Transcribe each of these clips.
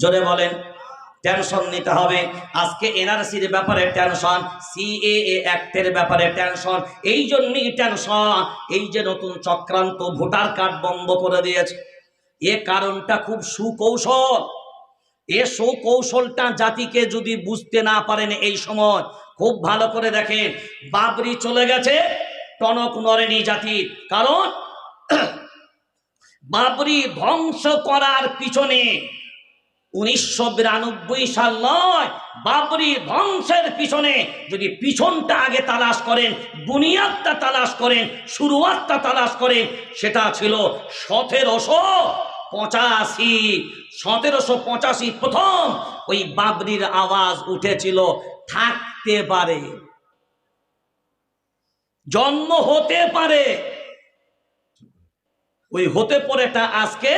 জোরে বলেন টেনশন নিতে হবে। আজকে এনআরসির ব্যাপারে টেনশন সিএএ অ্যাক্টের ব্যাপারে টেনশন এই জন্যই টেনশন এই যে নতুন চক্রান্ত, ভোটার কার্ড বন্ধ করে দিয়েছে। এ কারণটা খুব সুকৌশল। এ সুকৌশলটা জাতিকে যদি বুঝতে না পারেন এই সময়, খুব ভালো করে দেখেন, বাবরি চলে গেছে, টনক নরেনি জাতির কারণ, বাবরি ধ্বংস করার পিছনে উনিশশো বিরানব্বই সাল নয়, বাবরি ধ্বংসের পিছনে যদি পিছনটা আগে তালাশ করেন, বুনিয়াদটা তালাশ করেন, শুরুয়াতটা তালাশ করেন, সেটা ছিল সতেরোশো পঁচাশি সতেরোশো পঁচাশি প্রথম ওই বাবরির আওয়াজ উঠেছিল, থাকতে পারে। জন্ম হতে পারে। ওই হতে পড়েটা আজকে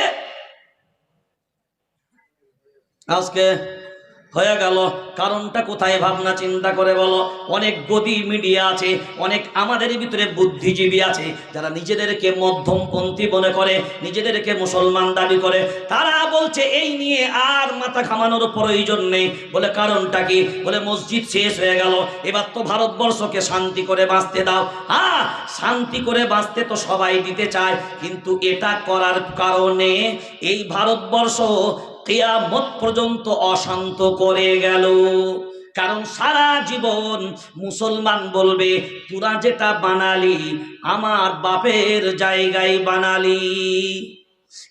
আজকে হয়ে গেল। কারণটা কোথায় ভাবনা চিন্তা করে বলো। অনেক গদি মিডিয়া আছে, অনেক আমাদের ভিতরে বুদ্ধিজীবী আছে, যারা নিজেদেরকে মধ্যমপন্থী মনে করে, নিজেদেরকে মুসলমান দাবি করে। তারা বলছে, এই নিয়ে আর মাথা ঘামানোর প্রয়োজন নেই। বলে কারণটা কি? বলে মসজিদ শেষ হয়ে গেল। এবার তো ভারতবর্ষকে শান্তি করে বাঁচতে দাও। হ্যাঁ শান্তি করে বাঁচতে তো সবাই দিতে চায়, কিন্তু এটা করার কারণে এই ভারতবর্ষ কেয়ামত পর্যন্ত অশান্ত করে গেল। কারণ সারা জীবন মুসলমান বলবে, তোরা যেটা বানালি, আমার বাপের জায়গায় বানালি।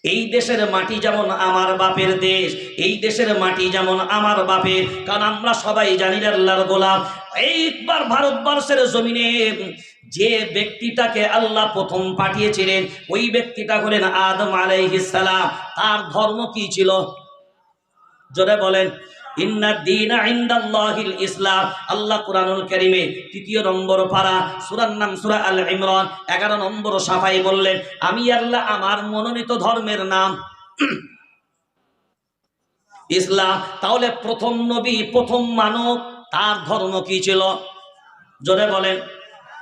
এই দেশের মাটি যেমন আমার বাপের দেশ, এই দেশের মাটি যেমন আমার বাপের। কারণ আমরা সবাই জানি আল্লাহর গোলাম। এইবার ভারতবর্ষের জমিনে যে ব্যক্তিটাকে আল্লাহ প্রথম পাঠিয়েছিলেন, ওই ব্যক্তিটা হলেন আদম আলাইহিস সালাম। তার ধর্ম কি ছিল? জোরে বলেন। আল্লাহ তৃতীয় নম্বর পারা সূরার নাম সূরা আল ইমরান। 11 নম্বর আমি আল্লাহ আমার মনোনীত ধর্মের নাম ইসলাম। তাহলে প্রথম নবী, প্রথম মানব, তার ধর্ম কি ছিল? জোরে বলেন,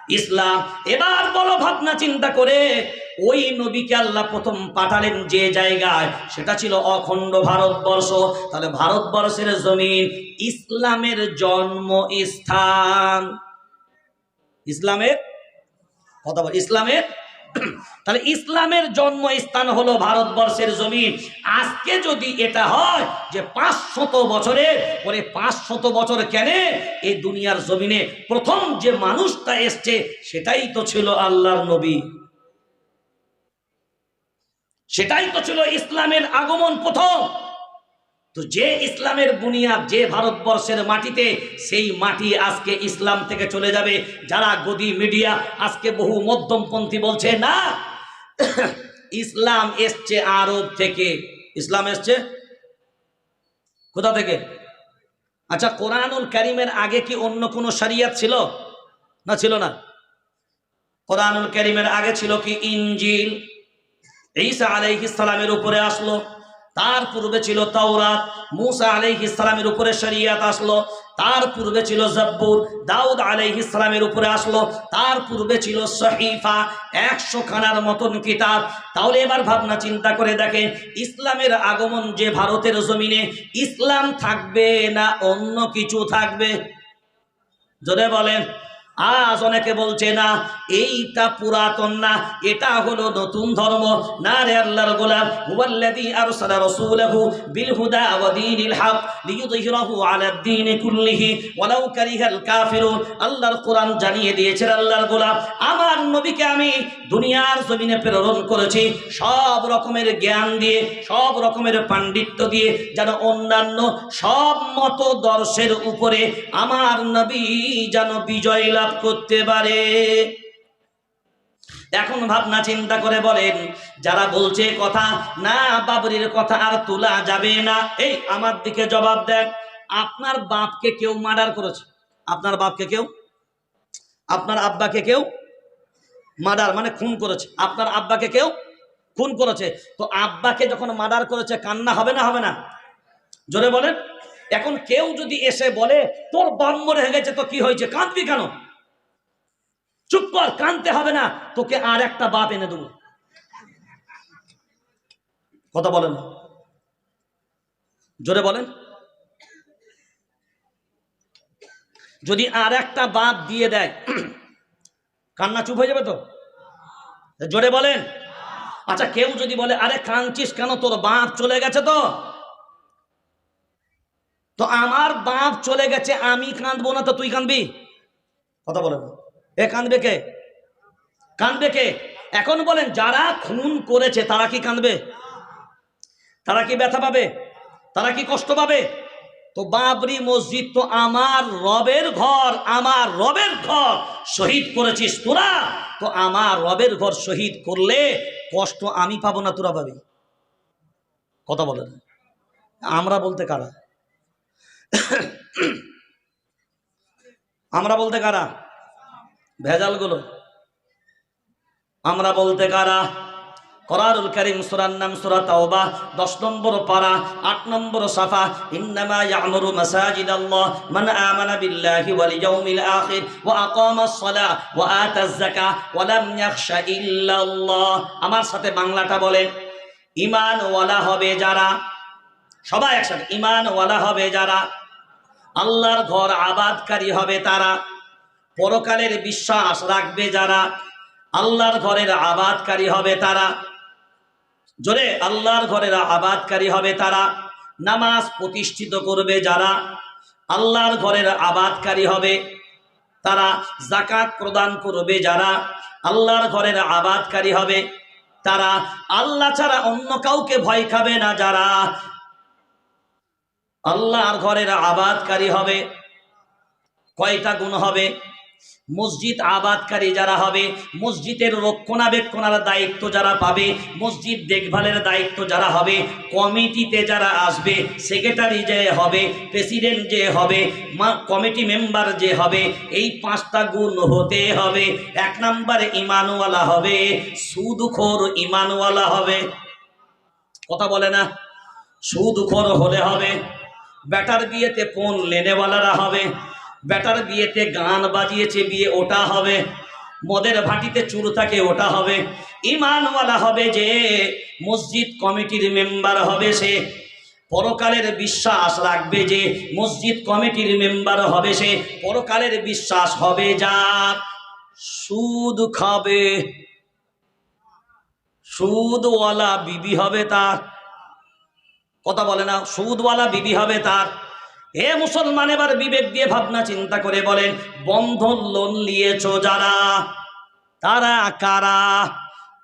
ইসলাম। এবার বলো ভাবনা চিন্তা করে ওই নবীকে আল্লাহ প্রথম পাঠালেন যে জায়গায়, সেটা ছিল অখণ্ড ভারতবর্ষ। তাহলে ভারতবর্ষের জমিন ইসলামের জন্ম স্থান ইসলামের কথা ইসলামের তাহলে ইসলামের জন্ম স্থান হলো ভারতবর্ষের জমিন। আজকে যদি এটা হয় যে পাঁচশত বছরের পরে পাঁচশত বছর কেন এই দুনিয়ার জমিনে প্রথম যে মানুষটা এসছে, সেটাই তো ছিল আল্লাহর নবী। সেটাই তো ছিল ইসলামের আগমন প্রথম। তো যে ইসলামের বুনিয়াদ, যে ভারতবর্ষের মাটিতে, সেই মাটি আজকে ইসলাম থেকে চলে যাবে। যারা গদি মিডিয়া আজকে বহু মধ্যমপন্থী বলছে, না, ইসলাম এসছে আরব থেকে। ইসলাম এসছে? কোথা থেকে? আচ্ছা কোরআনুল করিমের আগে কি অন্য কোনো শরিয়াত ছিল? না ছিল না। কোরআনুল করিমের আগে ছিল কি ইনজিল? ঈসা আলাইহিস সালামের উপরে আসলো। তার পূর্বে ছিল তাওরাত, মুসা আলাইহিস সালামের উপরে শরিয়াত আসলো। তার পূর্বে ছিল জব্বুর, দাউদ আলাইহিস সালামের উপরে আসলো। তার পূর্বে ছিল সহিফা, একশো খানার মতন কিতাব। তাহলে এবার ভাবনা চিন্তা করে দেখেন, ইসলামের আগমন যে ভারতের জমিনে, ইসলাম থাকবে না অন্য কিছু থাকবে? যদি বলেন। আজ অনেকে বলছে, না, এইটা পুরাতন না, এটা হলো নতুন ধর্ম। না রে আল্লাহর গোলাম, হুয়াল্লাযী আরসালা রাসূলাহু বিল হুদা ওয়া দীনিল হক লিইয়ুযহিরাহু আলা দ্বীনি কুল্লিহি ওয়ালাউ কারিহাল কাফিরুন। আল্লাহর কোরআন জানিয়ে দিয়েছেন আল্লাহর গোলাম, আমার নবীকে আমি দুনিয়ার জমিনে প্রেরণ করেছি সব রকমের জ্ঞান দিয়ে, সব রকমের পাণ্ডিত্য দিয়ে, যেন অন্যান্য সব মত দর্শের উপরে আমার নবী যেন বিজয় লাভ করতে পারে। এখন ভাবনা চিন্তা করে বলেন, যারা বলছে কথা, না বাবরির কথা আর তোলা যাবে না। এই আমার দিকে জবাব দেন, আপনার বাপকে কেউ মার্ডার করেছে। আপনার বাপকে কেউ? আপনার আব্বাকে কেউ মার্ডার মানে খুন করেছে। আপনার আব্বাকে কেউ খুন করেছে। তো আব্বাকে যখন মার্ডার করেছে, কান্না হবে না হবে না? জোরে বলেন। এখন কেউ যদি এসে বলে, তোর বাম মরে হয়ে গেছে, তো কি হয়েছে? কাঁদবি কেন? চুপ কর, কানতে হবে না, তোকে আর একটা বাপ এনে দেবো। কথা বলেন জোরে বলেন। যদি আর একটা বাপ দিয়ে দেয়, কান্না চুপ হয়ে যাবে তো? জোরে বলেন। আচ্ছা কেউ যদি বলে, আরে কাঁদছিস কেন? তোর বাপ চলে গেছে তো? তো আমার বাপ চলে গেছে, আমি কাঁদবো না তো তুই কাঁদবি? কথা বলেন এ কাঁদবে কে? কাঁদবে কে? এখন বলেন, যারা খুন করেছে, তারা কি কাঁদবে? তারা কি ব্যথা পাবে? তারা কি কষ্ট পাবে? তো বাবরি মসজিদ তো আমার রবের ঘর, আমার রবের ঘর। শহীদ করেছিস তোরা? তো আমার রবের ঘর শহীদ করলে কষ্ট আমি পাবো না তোরা পাবি। কথা বলে না। আমরা বলতে কারা? আমরা বলতে কারা? ভেজালগুলো। আমরা বলতে কারা? করারুল করিম সুরার নাম সুরা তাওবা, দশ নম্বর পারা, আট নম্বর সাফা, ইন্নামা ইয়ামুরু মাসাজিদ আল্লাহ মান আমানা বিল্লাহি ওয়াল ইয়াউমিল আখির, ওয়া আকামাস সালাহ ওয়া আতাজ যাকাহ ওয়া লাম ইয়াখশা ইল্লাল্লাহ। আমার সাথে বাংলাটা বলে ঈমান ওয়ালা হবে যারা? সবাই একসাথে ঈমান ওয়ালা হবে যারা? আল্লাহর ঘর আবাদকারী হবে তারা? পরকালের বিশ্বাস রাখবে যারা, আল্লাহর ঘরের আবাদকারী হবে তারা। জোরে, আল্লাহর ঘরের আবাদকারী হবে তারা। নামাজ প্রতিষ্ঠিত করবে যারা, আল্লাহর ঘরের আবাদকারী হবে তারা। জাকাত প্রদান করবে যারা, আল্লাহর ঘরের আবাদকারী হবে তারা। আল্লাহ ছাড়া অন্য কাউকে ভয় খাবে না যারা, আল্লাহর ঘরের আবাদকারী হবে। কয়টা গুণ হবে? মসজিদ আবাদকারী যারা হবে, মসজিদের রক্ষণাবেক্ষণার দায়িত্ব যারা পাবে, মসজিদ দেখভালের দায়িত্ব যারা হবে, কমিটিতে যারা আসবে, সেক্রেটারি যে হবে, প্রেসিডেন্ট যে হবে কমিটি মেম্বার যে হবে, এই পাঁচটা গুণ হতে হবে। এক নম্বরে ইমানওয়ালা হবে, সুদখোর ইমানওয়ালা হবে। কথা বলে না? সুদখোর হলে হবে, ব্যাটার বিয়েতে কোন লেনেওয়ালারা হবে ব্যাটার বিয়েতে গান বাজিয়েছে, বিয়ে ওটা হবে। মদের ভাটিতে চুর থাকে, ওটা হবে। ইমানওয়ালা হবে যে, মসজিদ কমিটির মেম্বার হবে সে। পরকালের বিশ্বাস রাখবে যে, মসজিদ কমিটির মেম্বার হবে সে। পরকালের বিশ্বাস হবে যা, সুদ খাবে। সুদওয়ালা বিবি হবে তার। কথা বলে না, সুদওয়ালা বিবি হবে তার। হে মুসলমান এবার বিবেক দিয়ে ভাবনা চিন্তা করে বলেন বন্ধন লোন নিয়েছ যারা? তারা কারা?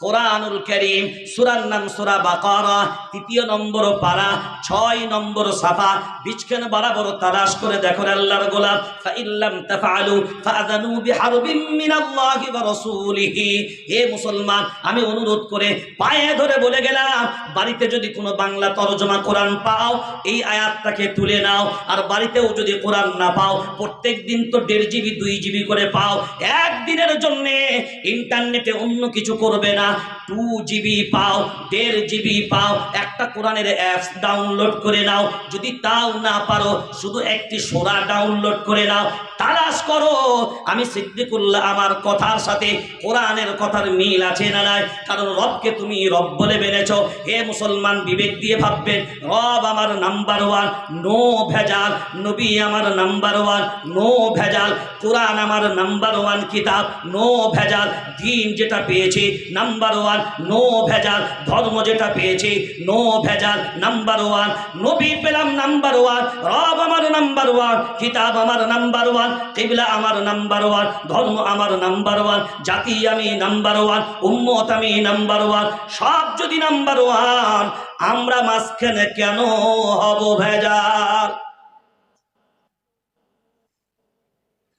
কোরআনুল করিম, সুরার নাম সুরা বাকারা, তৃতীয় নম্বর পারা, ছয় নম্বর সাফা, বিচকেন বরাবর তালাশ করে দেখো আল্লাহর গোলাম, ফাইল্লাম তাফআলু ফাআযানু বিহারবিম মিনাল্লাহি ওয়া রাসূলিহি। হে মুসলমান, আমি অনুরোধ করে পায়ে ধরে বলে গেলাম, বাড়িতে যদি কোনো বাংলা তরজমা কোরআন পাও, এই আয়াতটাকে তুলে নাও, আর বাড়িতেও যদি কোরআন না পাও, প্রত্যেক দিন তো দেড় জিবি, দুই জিবি করে পাও, একদিনের জন্যে ইন্টারনেটে অন্য কিছু করবে না। টু জিবি পাও, দেড় জিবি পাও, একটা কোরআনের অ্যাপস ডাউনলোড করে নাও। যদি তাও না পারো, শুধু একটি সোরা ডাউনলোড করে নাও। তালাশ করো, আমি সিদ্দিকুল্লাহ আমার কথার সাথে কোরআনের কথার মিল আছে না নাই? কারণ রবকে তুমি রব বলে মেনেছ। হে মুসলমান, বিবেক দিয়ে ভাববেন, রব আমার নাম্বার ওয়ান নো ভেজাল। নবী আমার নাম্বার ওয়ান নো ভেজাল। কোরআন আমার নাম্বার ওয়ান কিতাব, নো ভেজাল। দিন যেটা পেয়েছি নাম্বার ওয়ান নো ভেজাল, ধর্ম যেটা পেয়েছি নো ভেজাল নাম্বার ওয়ান নবী পেলাম নাম্বার ওয়ান রব আমার নাম্বার ওয়ান কিতাব আমার নাম্বার ওয়ান কিবলা আমার নাম্বার ওয়ান ধর্ম আমার নাম্বার ওয়ান জাতি আমি নাম্বার ওয়ান উম্মত আমি নাম্বার ওয়ান সব যদি নাম্বার ওয়ান আমরা মাঝখানে কেন হব ভেজাল?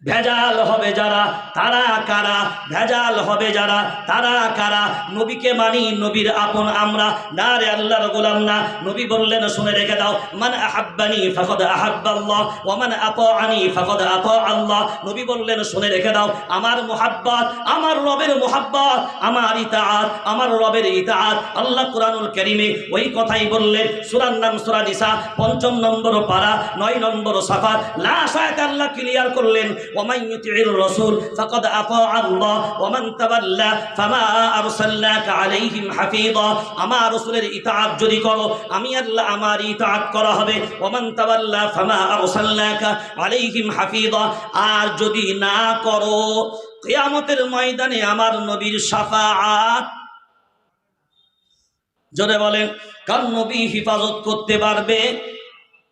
ভেজাল হবে যারা, তারা কারা? ভেজাল হবে যারা, তারা কারা? নবীকে মানি, নবীর আপন আমরা। না রে আল্লাহর গোলাম না। নবী বললেন, শুনে রেখে দাও, মান আহাব্বানি ফাকদ আহাব্বাল্লাহ, ওয়া মান আতাআনি ফাকদ আতা আল্লাহ নবী বললেন, শুনে রেখে দাও, আমার মোহাব্বত, আমার রবের মোহাব্বত, আমার ইতাআত, আমার রবের ইতাআত। আল্লাহ কোরআনুল কারীমে ওই কথাই বললেন, সূরার নাম সূরা পঞ্চম নম্বর পারা, নয় নম্বর সাফাত। লাস্ট আয়াতে আল্লাহ ক্লিয়ার করলেন ওমান ইউতিউর রাসূল ফাকাদ আতা আল্লাহ ওমান তাওয়াল্লা ফামা আরসালনাকা আলাইহিম হাফিযা আমার রাসূলের ইতাআত যদি করো, আমি আল্লাহ আমার ইতাআত করা হবে। ওমান তাওয়াল্লা ফামা আরসালনাকা আলাইহিম হাফিযা আর যদি না করো, কিয়ামতের ময়দানে আমার নবীর শাফাআত। জোরে বলেন, কার নবী হিফাজত করতে পারবে?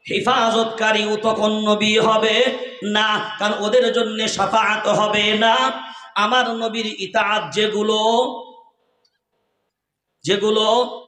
হেফাজতকারীও তখন নবী হবে না, কারণ ওদের জন্য সাফাত হবে না। আমার নবীর ইতাহাত যেগুলো যেগুলো